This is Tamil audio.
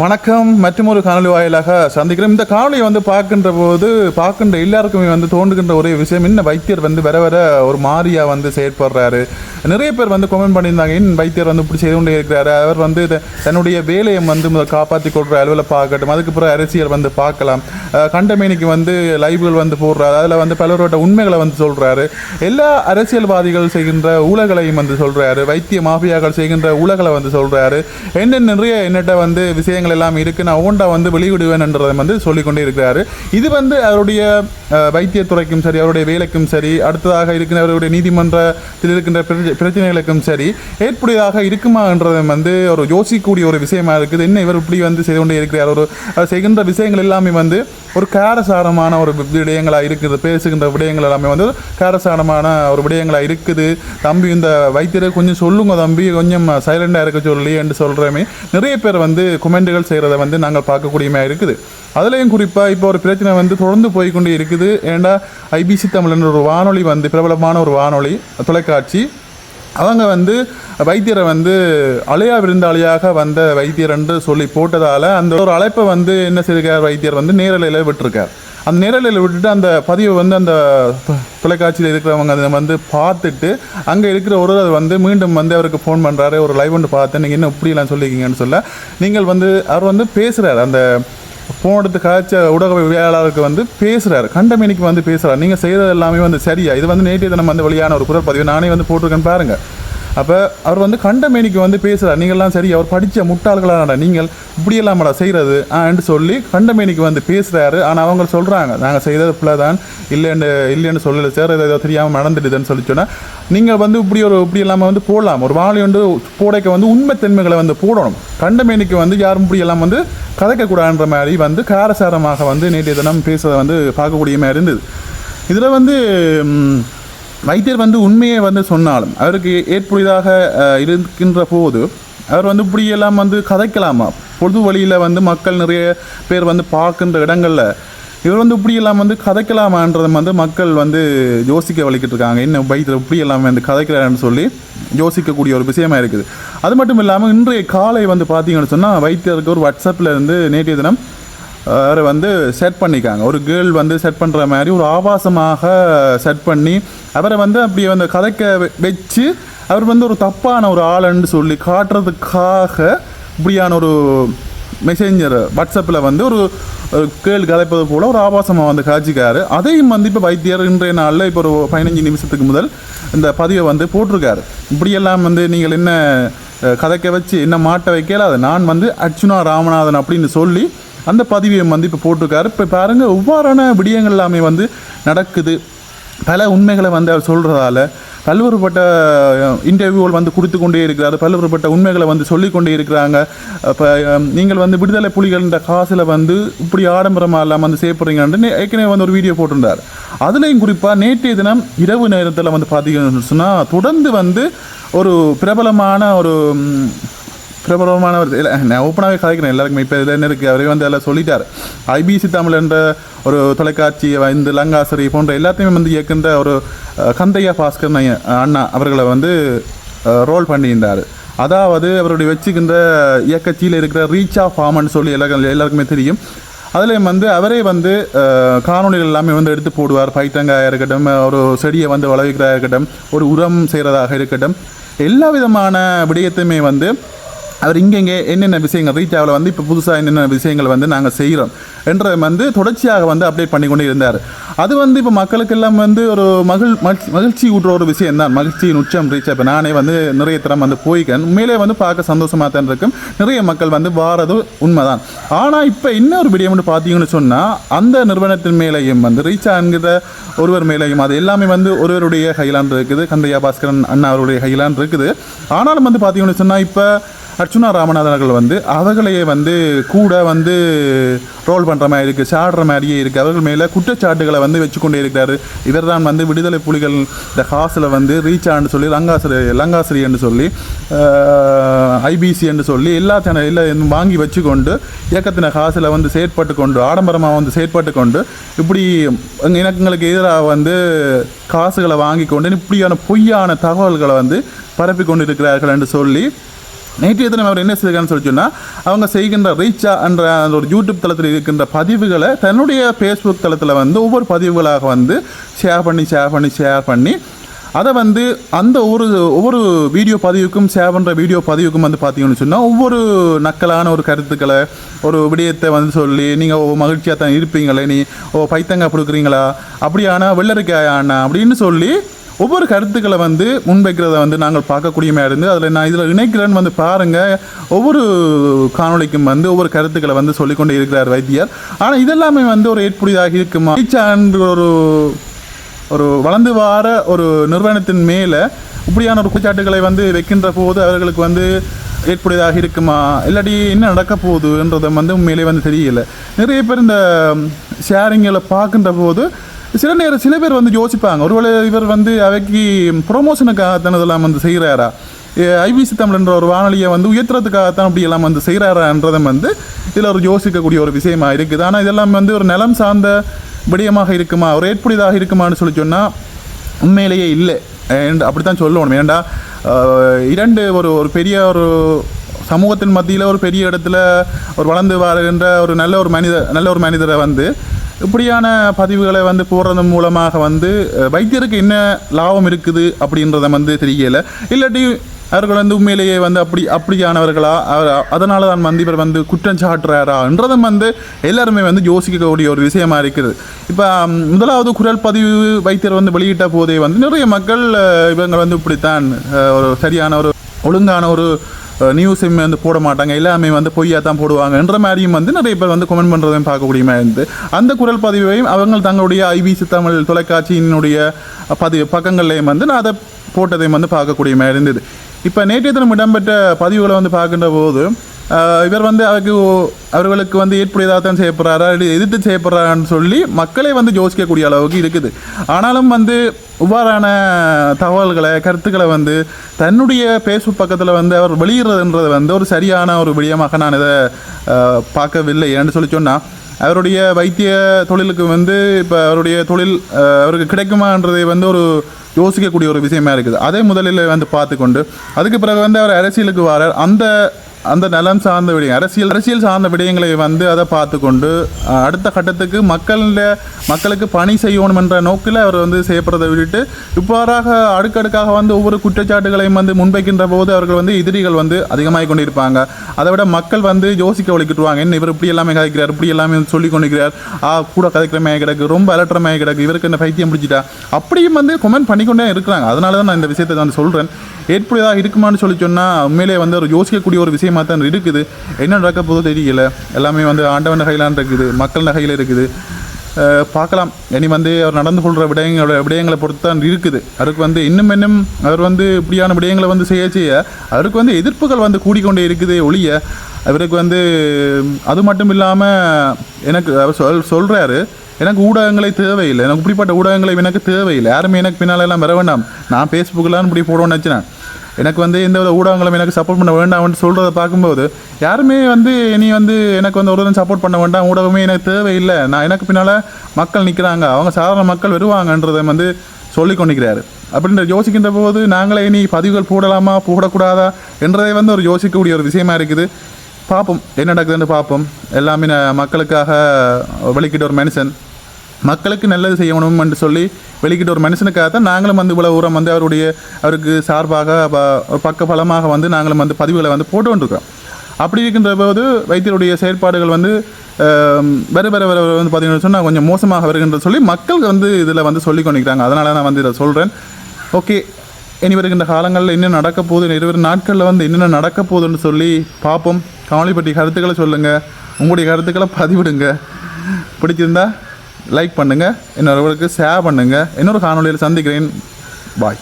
வணக்கம். மற்றும் ஒரு காணொலி வாயிலாக சந்திக்கிறோம். இந்த காணொலியை வந்து பார்க்கின்ற போது பார்க்கின்ற எல்லாருக்குமே வந்து தோன்றுகின்ற ஒரே விஷயம் இன்னும் வைத்தியர் வந்து வர வர ஒரு மாறியாக வந்து செயற்படுறாரு. நிறைய பேர் வந்து கமெண்ட் பண்ணியிருந்தாங்க. இன்னும் வைத்தியர் வந்து இப்படி செய்து கொண்டே இருக்கிறாரு? அவர் வந்து தன்னுடைய வேலையை வந்து முதல் காப்பாற்றி கொள்கிற அலுவலை பார்க்கட்டும் அதுக்கு பிறகு அரசியல் வந்து பார்க்கலாம். கண்டமேனிக்கு வந்து லைவ்கள் வந்து போடுறாரு. அதில் வந்து பலரோட உண்மைகளை வந்து சொல்கிறாரு எல்லா அரசியல்வாதிகள் செய்கின்ற ஊழல்களையும் வந்து சொல்கிறாரு வைத்திய மாஃபியாக்கள் செய்கின்ற ஊழல்களை வந்து சொல்கிறாரு என்ன நிறைய என்னட்ட வந்து விஷயங்கள் எல்லாம் இருக்குது நான் ஓண்டா வந்து வெளியிடுவேன்ன்றதை வந்து சொல்லிக்கொண்டே இருக்கிறாரு. இது வந்து அவருடைய வைத்தியத்துறைக்கும் சரி அவருடைய வேலைக்கும் சரி அடுத்ததாக இருக்கின்ற அவருடைய நீதிமன்றத்தில் இருக்கின்ற பிரச்சனைகளுக்கும் சரி ஏற்புடையதாக இருக்குமா என்றதை வந்து ஒரு யோசிக்கக்கூடிய ஒரு விஷயமா இருக்குது. என்ன இவர் இப்படி வந்து செய்து கொண்டே இருக்கிறார்? ஒரு செய்கின்ற விஷயங்கள் எல்லாமே வந்து ஒரு காரசாரமான ஒரு விடயங்களாக இருக்குது. பேசுகின்ற விடயங்கள் எல்லாமே வந்து காரசாரமான ஒரு விடயங்களாக இருக்குது. தம்பி இந்த வைத்தியரை கொஞ்சம் சொல்லுங்க தம்பி. கொஞ்சம் சைலண்டாக இருக்க சொல்லி என்று சொல்கிறமே நிறைய பேர் வந்து கொமெண்ட்டுகள் செய்கிறத வந்து நாங்கள் பார்க்கக்கூடியமா இருக்குது. அதுலேயும் குறிப்பாக இப்போ ஒரு பிரச்சனை வந்து தொடர்ந்து போய்க்கொண்டே இருக்குது. ஏண்டா ஐபிசி தமிழன் ஒரு வானொலி வந்து பிரபலமான ஒரு வானொலி தொலைக்காட்சி. அவங்க வந்து வைத்தியரை வந்து அலையா விருந்தாளியாக வந்த வைத்தியர் என்று சொல்லி போட்டதால் அந்த ஒரு அழைப்பை வந்து என்ன செய்திருக்கார் வைத்தியர் வந்து நேரலையில் விட்டுருக்கார். அந்த நேரலையில் விட்டுட்டு அந்த பதிவை வந்து அந்த தொலைக்காட்சியில் இருக்கிறவங்க அதை வந்து பார்த்துட்டு அங்கே இருக்கிற ஒரு வந்து மீண்டும் வந்து அவருக்கு ஃபோன் பண்ணுறாரு ஒரு லைவ் ஒன்று பார்த்து நீங்கள் என்ன இப்படிலாம் சொல்லியிருக்கீங்கன்னு சொல்ல நீங்கள் வந்து அவர் வந்து பேசுகிறார் அந்த ஃபோன் எடுத்து காய்ச்ச ஊடகவியலாளருக்கு வந்து பேசுகிறார் கண்டமேனிக்கு வந்து பேசுகிறார் நீங்கள் செய்தது எல்லாமே வந்து சரியா? இது வந்து நேற்றைய தினம் வந்து வெளியான ஒரு குரல் பதிவு. நானே வந்து போட்டிருக்கேன் பாருங்கள் அப்போ அவர் வந்து கண்டமேனிக்கு வந்து பேசுகிறார் நீங்கள்லாம் சரி அவர் படித்த முட்டாள்களான நீங்கள் இப்படியெல்லாம்டா செய்கிறது ஆன்னு சொல்லி கண்டமேனிக்கு வந்து பேசுகிறாரு ஆனால் அவங்க சொல்கிறாங்க நாங்கள் செய்தது பிள்ளை தான் இல்லைன்னு இல்லைன்னு சொல்லலை சார் ஏதோ தெரியாமல் நடந்துடுதுன்னு சொல்லி சொன்னால் நீங்கள் வந்து இப்படி ஒரு இப்படி இல்லாமல் வந்து போடலாம். ஒரு வாழை வந்து போடைக்க வந்து உண்மைத்தன்மைகளை வந்து போடணும். கண்டமேனிக்கு வந்து யாரும் இப்படி எல்லாம் வந்து கதைக்கக்கூடாதுன்ற மாதிரி வந்து காரசாரமாக வந்து நேற்றைய தினம் பேசுகிறத வந்து பார்க்கக்கூடிய மாதிரி இருந்தது. இதில் வந்து வைத்தியர் வந்து உண்மையை வந்து சொன்னாலும் அவருக்கு ஏற்புடையதாக இருக்கின்ற போது அவர் வந்து இப்படியெல்லாம் வந்து கதைக்கலாமா? பொது வழியில் வந்து மக்கள் நிறைய பேர் வந்து பார்க்கின்ற இடங்களில் இவர் வந்து இப்படியெல்லாம் வந்து கதைக்கலாமான்றதை வந்து மக்கள் வந்து யோசிக்க வலிக்கிட்டு இருக்காங்க என்ன வைத்தியர் இப்படியெல்லாம் வந்து கதைக்கிறாருன்னு சொல்லி யோசிக்கக்கூடிய ஒரு விஷயமா இருக்குது. அது மட்டும் இல்லாமல் இன்றைய காலை வந்து பார்த்தீங்கன்னு சொன்னால் வைத்தியருக்கு ஒரு வாட்ஸ்அப்பில் இருந்து நேற்றைய தினம் அவரை வந்து செட் பண்ணிக்காங்க. ஒரு கேர்ள் வந்து செட் பண்ணுற மாதிரி ஒரு ஆபாசமாக செட் பண்ணி அவரை வந்து அப்படி வந்து கதைக்க வச்சு அவர் வந்து ஒரு தப்பான ஒரு ஆளுன்னு சொல்லி காட்டுறதுக்காக இப்படியான ஒரு மெசேஞ்சர் வாட்ஸ்அப்பில் வந்து ஒரு கேள் கதைப்பது போல் ஒரு ஆபாசமாக வந்து காட்சிக்காரு. அதையும் வந்து இப்போ வைத்தியர் இன்றைய நாளில் இப்போ ஒரு பதினஞ்சு நிமிஷத்துக்கு முதல் இந்த பதிவை வந்து போட்டிருக்காரு. இப்படியெல்லாம் வந்து நீங்கள் என்ன கதைக்க வச்சு என்ன மாட்ட வைக்கல? அது நான் வந்து அர்ச்சுனா ராமநாதன் அப்படின்னு சொல்லி அந்த பதிவையும் வந்து இப்போ போட்டிருக்காரு. இப்போ பாருங்கள் ஒவ்வாறான விடயங்கள் எல்லாமே வந்து நடக்குது. பல உண்மைகளை வந்து அவர் சொல்கிறதால பல்வேறுபட்ட இன்டர்வியூகள் வந்து கொடுத்து கொண்டே இருக்கிறார். பல்வேறுபட்ட உண்மைகளை வந்து சொல்லிக்கொண்டே இருக்கிறாங்க. இப்போ நீங்கள் வந்து விடுதலை புலிகள் இந்த காசில் வந்து இப்படி ஆடம்பரமாக இல்லாமல் வந்து செய்யப்படுறீங்கன்னு ஏற்கனவே வந்து ஒரு வீடியோ போட்டிருந்தார். அதுலேயும் குறிப்பாக நேற்றைய தினம் இரவு நேரத்தில் வந்து பார்த்தீங்கன்னு சொன்னால் தொடர்ந்து வந்து ஒரு பிரபலமான ஒரு பிரபலமான ஒரு இல்லை நான் ஓப்பனாகவே கதைக்கிறேன் எல்லாருக்குமே. இப்போ இதில் என்ன இருக்குது அவரே வந்து எல்லாம் சொல்லிட்டார். ஐபிசி தமிழ் என்ற ஒரு தொலைக்காட்சி இந்த லங்காசரி போன்ற எல்லாத்தையுமே வந்து இயக்கின்ற ஒரு கந்தையா பாஸ்கர் அண்ணா அவர்களை வந்து ரோல் பண்ணியிருந்தார். அதாவது அவருடைய வச்சுக்கின்ற இயக்கச்சியில் இருக்கிற ரீச் ஆஃப் ஃபார்ம்னு சொல்லி எல்லாருக்கும் எல்லாருக்குமே தெரியும். அதில் வந்து அவரே வந்து காணொலிகள் காணொளிகள் எல்லாமே வந்து எடுத்து போடுவார். பைத்தங்காயாக இருக்கட்டும் ஒரு செடியை வந்து வளர்க்கிறதா இருக்கட்டும் ஒரு உரம் செய்கிறதாக இருக்கட்டும். எல்லா விதமான விடயத்தையுமே வந்து அவர் இங்கெங்கே என்னென்ன விஷயங்கள் ரீச் ஆகல வந்து இப்போ புதுசாக என்னென்ன விஷயங்கள் வந்து நாங்கள் செய்கிறோம் என்ற வந்து தொடர்ச்சியாக வந்து அப்டேட் பண்ணி கொண்டு இருந்தார். அது வந்து இப்போ மக்களுக்கெல்லாம் வந்து ஒரு மகிழ் மகிழ்ச்சி- மகிழ்ச்சி ஊட்டுற ஒரு விஷயம் தான் மகிழ்ச்சியின் உச்சம் ரீச் இப்போ நானே வந்து நிறைய தரம் வந்து போய்க்கேன். உண்மையிலே வந்து பார்க்க சந்தோஷமாக தான் இருக்கும். நிறைய மக்கள் வந்து வாரது உண்மைதான். ஆனால் இப்போ இன்னொரு விடயம் வந்து பார்த்தீங்கன்னு சொன்னால் அந்த நிறுவனத்தின் மேலேயும் வந்து ரீச் ஆகிற ஒருவர் மேலேயும் அது எல்லாமே வந்து ஒருவருடைய கையிலான் இருக்குது. கந்தையா பாஸ்கரன் அண்ணா அவருடைய கையிலான் இருக்குது. ஆனாலும் வந்து பார்த்தீங்கன்னு சொன்னால் இப்போ அர்ச்சுனா ராமநாதன் அவர்கள் வந்து அவர்களையே வந்து கூட வந்து ரோல் பண்ணுற மாதிரி இருக்குது சாடுற மாதிரியே இருக்குது அவர்கள் மேலே குற்றச்சாட்டுகளை வந்து வச்சுக்கொண்டே இருக்கிறாரு. இவர் தான் வந்து விடுதலை புலிகள் இந்த ஹாஸில் வந்து ரீச் சொல்லி லங்காசிரி லங்காசிரி என்று சொல்லி ஐபிசி என்று சொல்லி எல்லா சேனல் எல்லாம் வாங்கி வச்சுக்கொண்டு இயக்கத்தின காசில் வந்து செயற்பட்டு கொண்டு ஆடம்பரமாக வந்து செயற்பட்டு கொண்டு இப்படி இனங்களுக்கு எதிராக வந்து காசுகளை வாங்கி கொண்டு இப்படியான பொய்யான தகவல்களை வந்து பரப்பி கொண்டு இருக்கிறார்கள் என்று சொல்லி நேற்றைய தினம் அவர் என்ன செய்கிறான்னு சொல்லி சொன்னால் அவங்க செய்கின்ற ரீச்சா என்ற அந்த ஒரு யூடியூப் தளத்தில் இருக்கின்ற பதிவுகளை தன்னுடைய ஃபேஸ்புக் தளத்தில் வந்து ஒவ்வொரு பதிவுகளாக வந்து ஷேர் பண்ணி ஷேர் பண்ணி ஷேர் பண்ணி அதை வந்து அந்த ஒவ்வொரு ஒவ்வொரு வீடியோ பதிவுக்கும் ஷேர் பண்ணுற வீடியோ பதிவுக்கும் வந்து பார்த்தீங்கன்னு சொன்னால் ஒவ்வொரு நக்கலான ஒரு கருத்துக்களை ஒரு விடயத்தை வந்து சொல்லி நீங்கள் மகிழ்ச்சியாக தான் இருப்பீங்களே நீ ஓ பைத்தங்க கொடுக்குறீங்களா? அப்படியானா வெள்ளரிக்காயானா? அப்படின்னு சொல்லி ஒவ்வொரு கருத்துக்களை வந்து முன்வைக்கிறத வந்து நாங்கள் பார்க்கக்கூடியமே இருந்து அதில் நான் இதில் இணைக்கிறேன்னு வந்து பாருங்கள் ஒவ்வொரு காணொளிக்கும் வந்து ஒவ்வொரு கருத்துக்களை வந்து சொல்லிக்கொண்டே இருக்கிறார் வைத்தியர். ஆனால் இதெல்லாமே வந்து ஒரு ஏற்புடையதாக இருக்குமா? என்ற ஒரு ஒரு வளர்ந்து வார ஒரு நிறுவனத்தின் மேலே இப்படியான ஒரு குச்சாட்டுகளை வந்து வைக்கின்ற போது அவர்களுக்கு வந்து ஏற்புடையதாக இருக்குமா? இல்லாட்டி என்ன நடக்க போகுதுன்றதை வந்து உண்மையிலே வந்து தெரியல. நிறைய பேர் இந்த ஷேரிங்களை பார்க்கின்ற போது சில நேரம் சில பேர் வந்து யோசிப்பாங்க. ஒருவேளை இவர் வந்து அவைக்கு ப்ரொமோஷனுக்காகத்தான் இதெல்லாம் வந்து செய்கிறாரா ஐபிசி தமிழ்ன்ற ஒரு வானொலியை வந்து உயர்த்துறதுக்காகத்தான் அப்படி எல்லாம் வந்து செய்கிறாரான்றதை வந்து இதில் ஒரு யோசிக்கக்கூடிய ஒரு விஷயமா இருக்குது. ஆனால் இதெல்லாம் வந்து ஒரு நிலம் சார்ந்த விடயமாக இருக்குமா? ஒரு ஏற்புடையதாக இருக்குமான்னு சொல்லி சொன்னால் உண்மையிலேயே இல்லை. and அப்படித்தான் சொல்லணும். ஏன்டா இரண்டு ஒரு ஒரு பெரிய ஒரு சமூகத்தின் மத்தியில் ஒரு பெரிய இடத்துல ஒரு வளர்ந்து வருகின்ற ஒரு நல்ல ஒரு மனித நல்ல ஒரு மனிதரை வந்து இப்படியான பதிவுகளை வந்து போடுறது மூலமாக வந்து வைத்தியருக்கு என்ன லாபம் இருக்குது அப்படின்றத வந்து தெரியல. இல்லாட்டி அவர்கள் வந்து உண்மையிலேயே வந்து அப்படி அப்படியானவர்களா? அவர் அதனால தான் வந்து இவர் வந்து குற்றம் சாட்டுறாரான்றதும் வந்து எல்லாருமே வந்து யோசிக்கக்கூடிய ஒரு விஷயமா இருக்குது. இப்போ முதலாவது குரல் பதிவு வைத்தியர் வந்து வெளியிட்ட போதே வந்து நிறைய மக்கள் இவங்க வந்து இப்படித்தான் ஒரு சரியான ஒரு ஒழுங்கான ஒரு நியூஸுமே வந்து போட மாட்டாங்க எல்லாமே வந்து பொய்யா தான் போடுவாங்கன்ற மாதிரியும் வந்து நிறைய பேர் வந்து கமெண்ட் பண்ணுறதையும் பார்க்கக்கூடியமா இருந்து. அந்த குரல் பதிவையும் அவங்க தங்களுடைய ஐபிசி தமிழ் தொலைக்காட்சியினுடைய பதிவு பக்கங்கள்லையும் வந்து நான் அதை போட்டதையும் வந்து பார்க்கக்கூடிய மாதிரி இருந்தது. இப்போ நேற்றைய தினம் இடம்பெற்ற பதிவுகளை வந்து பார்க்கின்ற போது இவர் வந்து அவருக்கு அவர்களுக்கு வந்து ஏற்புடையதாக தான் செய்யப்படுறாரா எதிர்த்து செய்யப்படுறான்னு சொல்லி மக்களே வந்து யோசிக்கக்கூடிய அளவுக்கு இருக்குது. ஆனாலும் வந்து இவ்வாறான தகவல்களை கருத்துக்களை வந்து தன்னுடைய பேஸ்புக் பக்கத்தில் வந்து அவர் வெளியிடுறதுன்றது வந்து ஒரு சரியான ஒரு விடயமாக நான் இதை பார்க்கவில்லை. என்று சொல்லி சொன்னால் அவருடைய வைத்திய தொழிலுக்கு வந்து இப்போ அவருடைய தொழில் அவருக்கு கிடைக்குமான்றதை வந்து ஒரு யோசிக்கக்கூடிய ஒரு விஷயமா இருக்குது. அதே முதலில் வந்து பார்த்துக்கொண்டு அதுக்கு பிறகு வந்து அவர் அரசியலுக்கு வர அந்த அந்த நலம் சார்ந்த விடயம் அரசியல் அரசியல் சார்ந்த விடயங்களை வந்து அதை பார்த்து கொண்டு அடுத்த கட்டத்துக்கு மக்களில் மக்களுக்கு பணி செய்யணும் என்ற நோக்கில் அவர் வந்து செய்யப்படுறதை விட்டுட்டு இவ்வாறாக அடுக்கடுக்காக வந்து ஒவ்வொரு குற்றச்சாட்டுகளையும் வந்து முன்வைக்கின்ற போது அவர்கள் வந்து எதிரிகள் வந்து அதிகமாகி கொண்டிருப்பாங்க. அதை விட மக்கள் வந்து யோசிக்க ஒழிக்கிட்டுவாங்க என்ன இவர் இப்படி எல்லாமே கதைக்கிறார் இப்படி எல்லாமே வந்து சொல்லி கொண்டிருக்கிறார். ஆ கூட கதைக்கிறமே கிடக்கு ரொம்ப அலற்றமே கிடக்கு இவருக்கு என்ன பைத்தியம் பிடிச்சிட்டா? அப்படியும் வந்து கொமெண்ட் பண்ணிக்கொண்டே இருக்கிறாங்க. அதனால தான் நான் இந்த விஷயத்தை நான் சொல்கிறேன் ஏற்புடையதாக இருக்குமான்னு சொல்லி சொன்னால் உண்மையிலே வந்து ஒரு யோசிக்கக்கூடிய ஒரு விஷயம் தான் இருக்குது. என்ன நடக்க போதோ தெரியல. எல்லாமே வந்து ஆண்டவன் நகையிலான் இருக்குது. மக்கள் நகையில் இருக்குது. பார்க்கலாம். இனி வந்து அவர் நடந்து கொள்கிற விடயங்களோட விடயங்களை பொறுத்து தான் இருக்குது. அவருக்கு வந்து இன்னும் இன்னும் அவர் வந்து இப்படியான விடயங்களை வந்து செய்ய செய்ய அவருக்கு வந்து எதிர்ப்புகள் வந்து கூடிக்கொண்டே இருக்குது ஒழிய அவருக்கு வந்து அது மட்டும் இல்லாமல் எனக்கு அவர் சொல் சொல்கிறாரு எனக்கு ஊடகங்களை தேவையில்லை. எனக்கு இப்படிப்பட்ட ஊடகங்களை எனக்கு தேவையில்லை. யாருமே எனக்கு பின்னால் எல்லாம் வர வேண்டாம். நான் ஃபேஸ்புக்கெலாம் இப்படி போடணும்னு வச்சுனேன் எனக்கு வந்து எந்த வித ஊடகங்களும் எனக்கு சப்போர்ட் பண்ண வேண்டாம்னு சொல்கிறத பார்க்கும்போது யாருமே வந்து நீ வந்து எனக்கு வந்து ஒருவரும் சப்போர்ட் பண்ண வேண்டாம். ஊடகமே எனக்கு தேவையில்லை. நான் எனக்கு பின்னால் மக்கள் நிற்கிறாங்க அவங்க சாதாரண மக்கள் வருவாங்கன்றதை வந்து சொல்லி கொண்டிருக்கிறாரு. அப்படின்ற யோசிக்கின்ற போது நாங்களே இனி பதிவுகள் போடலாமா? போடக்கூடாதா? என்றதை வந்து ஒரு யோசிக்கக்கூடிய ஒரு விஷயமா இருக்குது. பார்ப்போம். என்ன நடக்குதுன்னு பார்ப்போம். எல்லாமே நான் மக்களுக்காக வெளிக்கிட்ட ஒரு மனுஷன் மக்களுக்கு நல்லது செய்யணும் என்று சொல்லி வெளிக்கிட்ட ஒரு மனுஷனுக்காக தான் நாங்களும் வந்து இவ்வளோ உரம் வந்து அவருடைய அவருக்கு சார்பாக ப- ஒரு பக்க பலமாக வந்து நாங்களும் வந்து பதிவுகளை வந்து போட்டு கொண்டிருக்கிறோம் அப்படி இருக்கின்ற போது வைத்தியருடைய செயற்பாடுகள் வந்து ஆம், வர வர வர வந்து பார்த்தீங்கன்னு சொன்னால் கொஞ்சம் மோசமாக வருகின்ற சொல்லி மக்கள் வந்து இதில் வந்து சொல்லி கொண்டிருக்கிறாங்க. அதனால நான் வந்து இதை சொல்கிறேன் ஓகே இனி வருகின்ற காலங்களில் என்ன நடக்க போகுது? இருவரும் நாட்களில் வந்து என்னென்ன நடக்க போகுதுன்னு சொல்லி பார்ப்போம். காவலி கருத்துக்களை சொல்லுங்கள் உங்களுடைய கருத்துக்களை பதிவிடுங்க. பிடிச்சிருந்தா லைக் பண்ணுங்கள் இன்னொருவருக்கு ஷேர் பண்ணுங்கள் இன்னொரு காணொலியில் சந்திக்கிறேன். பாய்